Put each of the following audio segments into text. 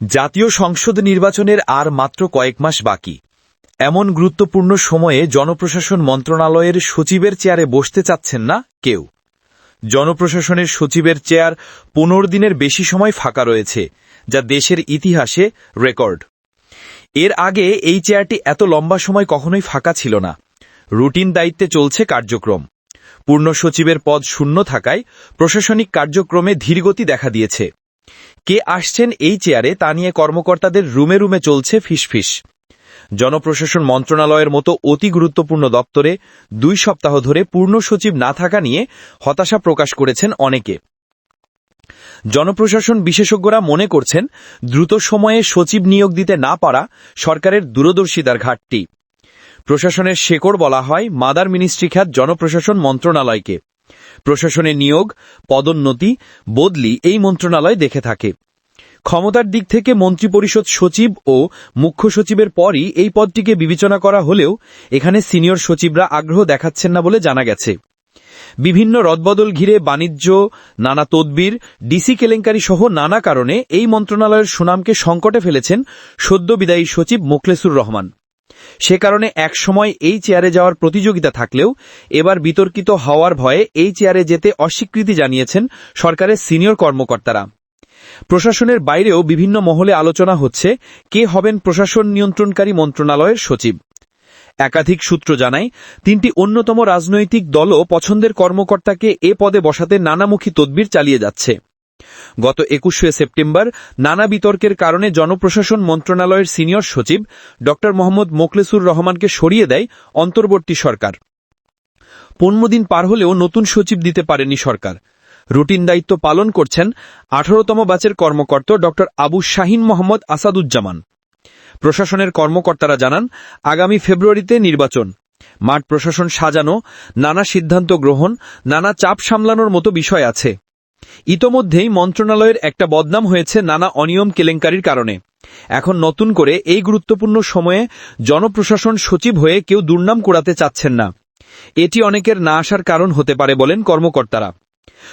জাতীয় সংসদ নির্বাচনের আর মাত্র কয়েক মাস বাকি। এমন গুরুত্বপূর্ণ সময়ে জনপ্রশাসন মন্ত্রণালয়ের সচিবের চেয়ারে বসতে চাচ্ছেন না কেউ। জনপ্রশাসনের সচিবের চেয়ার পনেরো দিনের বেশি সময় ফাঁকা রয়েছে, যা দেশের ইতিহাসে রেকর্ড। এর আগে এই চেয়ারটি এত লম্বা সময় কখনোই ফাঁকা ছিল না। রুটিন দায়িত্বে চলছে কার্যক্রম। পূর্ণ সচিবের পদ শূন্য থাকায় প্রশাসনিক কার্যক্রমে ধীরগতি দেখা দিয়েছে। কে আসছেন এই চেয়ারে তা নিয়ে কর্মকর্তাদের রুমে রুমে চলছে ফিসফিস। জনপ্রশাসন মন্ত্রণালয়ের মতো অতি গুরুত্বপূর্ণ দপ্তরে দুই সপ্তাহ ধরে পূর্ণ সচিব না থাকা নিয়ে হতাশা প্রকাশ করেছেন অনেকে। জনপ্রশাসন বিশেষজ্ঞরা মনে করছেন, দ্রুত সময়ে সচিব নিয়োগ দিতে না পারা সরকারের দূরদর্শিতার ঘাটতি। প্রশাসনের শেকড় বলা হয় মাদার মিনিস্ট্রি খ্যাত জনপ্রশাসন মন্ত্রণালয়কে। প্রশাসনে নিয়োগ, পদোন্নতি, বদলি এই মন্ত্রণালয় দেখে থাকে। ক্ষমতার দিক থেকে মন্ত্রিপরিষদ সচিব ও মুখ্য সচিবের পরই এই পদটিকে বিবেচনা করা হলেও এখানে সিনিয়র সচিবরা আগ্রহ দেখাচ্ছেন না বলে জানা গেছে। বিভিন্ন রদবদল ঘিরে বাণিজ্য, নানা তদবির, ডিসি কেলেঙ্কারি সহ নানা কারণে এই মন্ত্রণালয়ের সুনামকে সংকটে ফেলেছেন সদ্য বিদায়ী সচিব মোখলেসুর রহমান। সে কারণে এক সময় এই চেয়ারে যাওয়ার প্রতিযোগিতা থাকলেও এবার বিতর্কিত হওয়ার ভয়ে এই চেয়ারে যেতে অস্বীকৃতি জানিয়েছেন সরকারের সিনিয়র কর্মকর্তারা। প্রশাসনের বাইরেও বিভিন্ন মহলে আলোচনা হচ্ছে কে হবেন প্রশাসন নিয়ন্ত্রণকারী মন্ত্রণালয়ের সচিব। একাধিক সূত্র জানায়, তিনটি অন্যতম রাজনৈতিক দলও পছন্দের কর্মকর্তাকে এ পদে বসাতে নানামুখী তদবির চালিয়ে যাচ্ছে। গত একুশে সেপ্টেম্বর নানা বিতর্কের কারণে জনপ্রশাসন মন্ত্রণালয়ের সিনিয়র সচিব ড মোহাম্মদ মোকলেসুর রহমানকে সরিয়ে দেয় অন্তর্বর্তী সরকার। পনেরো দিন পার হলেও নতুন সচিব দিতে পারেনি সরকার। রুটিন দায়িত্ব পালন করছেন আঠারোতম ব্যাচের কর্মকর্তা ড আবু শাহিন মোহাম্মদ আসাদুজ্জামান। প্রশাসনের কর্মকর্তারা জানান, আগামী ফেব্রুয়ারিতে নির্বাচন। মাঠ প্রশাসন সাজানো, নানা সিদ্ধান্ত গ্রহণ, নানা চাপ সামলানোর মতো বিষয় আছে। ইতোমধ্যেই মন্ত্রণালয়ের একটা বদনাম হয়েছে নানা অনিয়ম কেলেঙ্কারির কারণে। এখন নতুন করে এই গুরুত্বপূর্ণ সময়ে জনপ্রশাসন সচিব হয়ে কেউ দুর্নাম কুড়াতে চাচ্ছেন না। এটি অনেকের না আসার কারণ হতে পারে বলেন কর্মকর্তারা।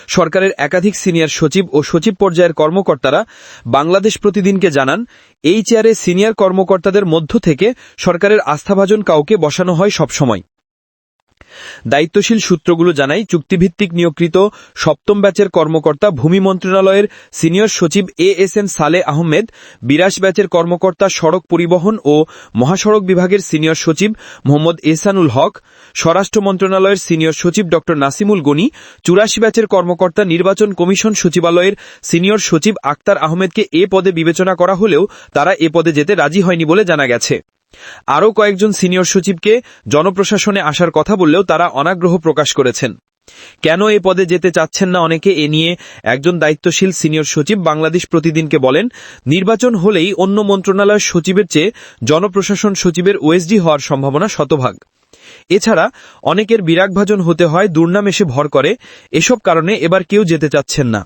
সরকারের একাধিক সিনিয়র সচিব ও সচিব পর্যায়ের কর্মকর্তারা বাংলাদেশ প্রতিদিনকে জানান, এই চেয়ারে সিনিয়র কর্মকর্তাদের মধ্য থেকে সরকারের আস্থাভাজন কাউকে বসানো হয় সবসময়। দায়িত্বশীল সূত্রগুলো জানায়, চুক্তিভিত্তিক নিয়োগকৃত সপ্তম ব্যাচের কর্মকর্তা ভূমি মন্ত্রণালয়ের সিনিয়র সচিব এ এস এম সালে আহমেদ, বিরাশ ব্যাচের কর্মকর্তা সড়ক পরিবহন ও মহাসড়ক বিভাগের সিনিয়র সচিব মোহাম্মদ এহসানুল হক, স্বরাষ্ট্র মন্ত্রণালয়ের সিনিয়র সচিব ড নাসিমুল গনি, চুরাশি ব্যাচের কর্মকর্তা নির্বাচন কমিশন সচিবালয়ের সিনিয়র সচিব আক্তার আহমেদকে এ পদে বিবেচনা করা হলেও তারা এ পদে যেতে রাজি হয়নি বলে জানা গেছে। আরও কয়েকজন সিনিয়র সচিবকে জনপ্রশাসনে আসার কথা বললেও তারা অনাগ্রহ প্রকাশ করেছেন। কেন এ পদে যেতে চাচ্ছেন না অনেকে এ নিয়ে একজন দায়িত্বশীল সিনিয়র সচিব বাংলাদেশ প্রতিদিনকে বলেন, নির্বাচন হলেই অন্য মন্ত্রণালয়ের সচিবের চেয়ে জনপ্রশাসন সচিবের ওএসডি হওয়ার সম্ভাবনা শতভাগ। এছাড়া অনেকের বিরাগভাজন হতে হয়, দুর্নাম এসে ভর করে। এসব কারণে এবার কেউ যেতে চাচ্ছেন না।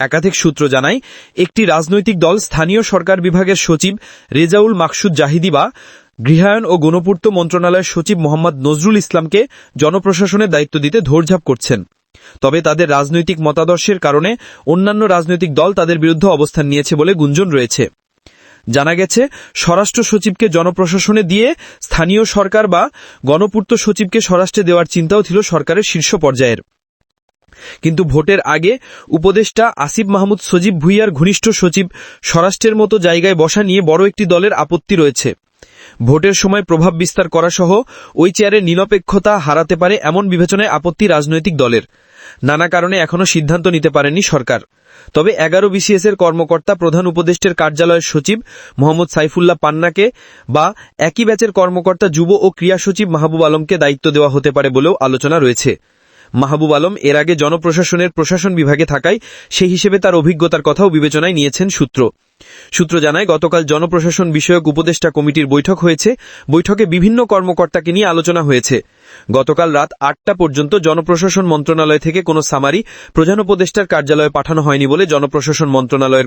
একাধিক সূত্র জানায়, একটি রাজনৈতিক দল স্থানীয় সরকার বিভাগের সচিব রেজাউল মাকসুদ জাহিদি বা গৃহায়ন ও গণপূর্ত মন্ত্রণালয়ের সচিব মোহাম্মদ নজরুল ইসলামকে জনপ্রশাসনের দায়িত্ব দিতে ধৈর্যাপ করছেন। তবে তাদের রাজনৈতিক মতাদর্শের কারণে অন্যান্য রাজনৈতিক দল তাদের বিরুদ্ধে অবস্থান নিয়েছে বলে গুঞ্জন রয়েছে। জানা গেছে, স্বরাষ্ট্র সচিবকে জনপ্রশাসনে দিয়ে স্থানীয় সরকার বা গণপূর্ত সচিবকে স্বরাষ্ট্রে দেওয়ার চিন্তাও ছিল সরকারের শীর্ষ পর্যায়ের। কিন্তু ভোটের আগে উপদেষ্টা আসিফ মাহমুদ সজীব ভুইয়ার ঘনিষ্ঠ সচিব স্বরাষ্ট্রের মতো জায়গায় বসা নিয়ে বড় একটি দলের আপত্তি রয়েছে। ভোটের সময় প্রভাব বিস্তার করা সহ ওই চেয়ারের নিরপেক্ষতা হারাতে পারে এমন বিবেচনায় আপত্তি রাজনৈতিক দলের। নানা কারণে এখনও সিদ্ধান্ত নিতে পারেনি সরকার। তবে এগারো বিসিএস এর কর্মকর্তা, প্রধান উপদেষ্টের কার্যালয়ের সচিব মোহাম্মদ সাইফুল্লাহ পান্নাকে বা একই ব্যাচের কর্মকর্তা যুব ও ক্রিয়া সচিব মাহবুব আলমকে দায়িত্ব দেওয়া হতে পারে বলেও আলোচনা রয়েছে। মাহবুব আলম এর আগে জনপ্রশাসনের প্রশাসন বিভাগে থাকায় সেই হিসেবে তার অভিজ্ঞতার কথাও বিবেচনায় নিয়েছেন সূত্র। সূত্র জানায়, গতকাল জনপ্রশাসন বিষয়ক উপদেষ্টা কমিটির বৈঠক হয়েছে। বৈঠকে বিভিন্ন কর্মকর্তাকে নিয়ে আলোচনা হয়েছে। গতকাল রাত আটটা পর্যন্ত জনপ্রশাসন মন্ত্রণালয় থেকে কোনো সামারি প্রধান উপদেষ্টার কার্যালয়ে পাঠানো হয়নি বলে জনপ্রশাসন মন্ত্রণালয়ের